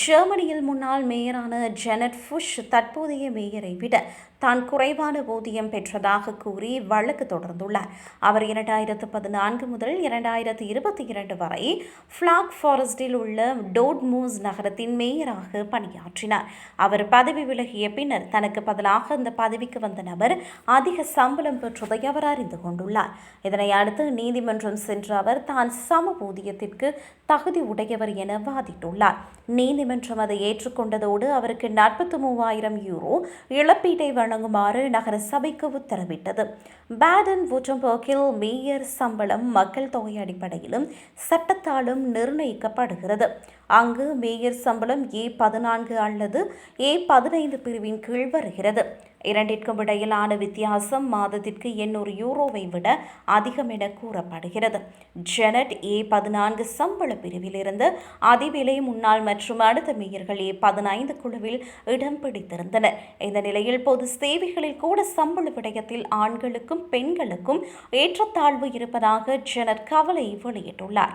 ஜெர்மனியில் முன்னாள் மேயரான Janet push தற்போதைய மேயரை விட தான் குறைவான ஊதியம் பெற்றதாக கூறி வழக்கு தொடர்ந்துள்ளார். அவர் இரண்டாயிரத்து பதினான்கு முதல் இரண்டாயிரத்து இருபத்தி இரண்டு வரை ஃபிளாக் ஃபாரஸ்டில் உள்ள டோட்மூஸ் நகரத்தின் மேயராக பணியாற்றினார். அவர் பதவி விலகிய பின்னர் தனக்கு பதிலாக அந்த பதவிக்கு வந்த நபர் அதிக சம்பளம் பெற்றதை அவர் அறிந்து கொண்டுள்ளார். இதனை அடுத்து நீதிமன்றம் சென்ற அவர் தான் சம ஊதியத்திற்கு தகுதி உடையவர் என வாதிட்டுள்ளார். நீதிமன்றம் அதை ஏற்றுக்கொண்டதோடு அவருக்கு நாற்பத்தி மூவாயிரம் யூரோ இழப்பீட்டை வழங்குமாறு நகர சபைக்கு உத்தரவிட்டது. பேடன் வுட்டம்பர்கில் மேயர் சம்பளம் மக்கள் தொகை அடிப்படையிலும் சட்டத்தாலும் நிர்ணயிக்கப்படுகிறது. அங்கு மேயர் சம்பளம் ஏ பதினான்கு அல்லது ஏ பதினைந்து பிரிவின் கீழ் வருகிறது. இரண்டிற்கும் இடையிலான வித்தியாசம் மாதத்திற்கு எண்ணூறு யூரோவை விட அதிகம் என கூறப்படுகிறது. ஜெனட் ஏ பதினான்கு சம்பள பிரிவிலிருந்து அதிவிலை முன்னாள் மற்றும் அடுத்த மேயர்கள் ஏ பதினைந்து குழுவில் இடம் பிடித்திருந்தனர். இந்த நிலையில் பொது சேவைகளில் கூட சம்பள விடயத்தில் ஆண்களுக்கும் பெண்களுக்கும் ஏற்றத்தாழ்வு இருப்பதாக ஜெனட் கவலை வெளியிட்டுள்ளார்.